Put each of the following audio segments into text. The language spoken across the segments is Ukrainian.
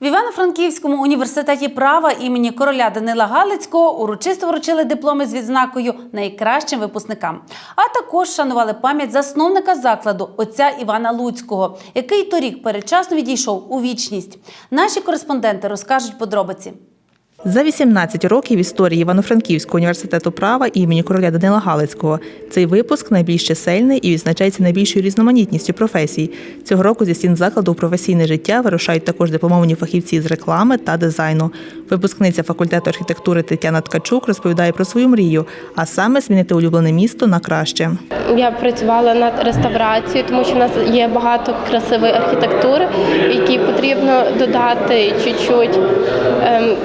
В Івано-Франківському університеті права імені короля Данила Галицького урочисто вручили дипломи з відзнакою найкращим випускникам. А також шанували пам'ять засновника закладу отця Івана Луцького, який торік передчасно відійшов у вічність. Наші кореспонденти розкажуть подробиці. За 18 років історії Івано-Франківського університету права імені короля Данила Галицького цей випуск найбільш чисельний і відзначається найбільшою різноманітністю професій. Цього року зі стін закладу професійне життя вирушають також дипломовані фахівці з реклами та дизайну. Випускниця факультету архітектури Тетяна Ткачук розповідає про свою мрію, а саме змінити улюблене місто на краще. Я працювала над реставрацією, тому що в нас є багато красивої архітектури, які потрібно додати чуть-чуть, ем,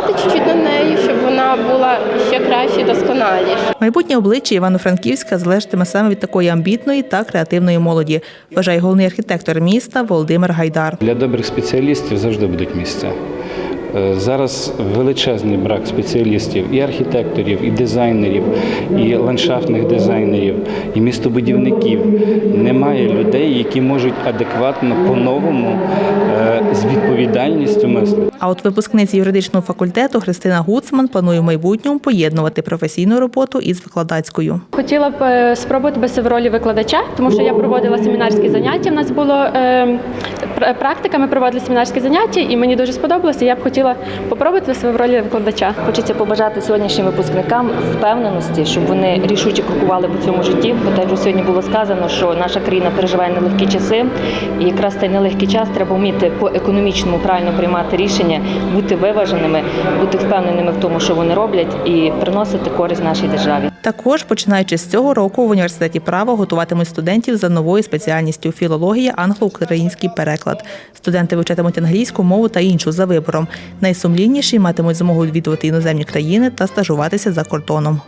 попрацювати чуть-чуть над нею, щоб вона була ще краще і досконаліше. Майбутнє обличчя Івано-Франківська залежатиме саме від такої амбітної та креативної молоді, вважає головний архітектор міста Володимир Гайдар. Для добрих спеціалістів завжди будуть місця. Е, Зараз величезний брак спеціалістів і архітекторів, і дизайнерів, і ландшафтних дизайнерів, і містобудівників. Немає людей, які можуть адекватно по-новому е, з відповідальністю мислити. А от випускниця юридичного факультету Христина Гуцман планує в майбутньому поєднувати професійну роботу із викладацькою. Хотіла б е, спробувати себе в ролі викладача, тому що я проводила семінарські заняття. У нас було е, пр- практика, ми проводили семінарські заняття, і мені дуже сподобалося. Я б хотіла попробувати себе в ролі викладача. Хочеться побажати сьогоднішнім випускникам впевненості, щоб вони рішуче крокували по цьому житті. Бо так вже сьогодні було сказано, що наша країна переживає нелегкі часи, і якраз цей нелегкий час треба вміти по економічному правильно приймати рішення, бути виваженими, бути впевненими в тому, що вони роблять, і приносити користь нашій державі. Також, починаючи з цього року, в університеті права готуватимуть студентів за новою спеціальністю філологія, англо-український переклад. Студенти вивчатимуть англійську мову та іншу за вибором. Найсумлінніші матимуть змогу відвідувати іноземні країни та стажуватися за кордоном.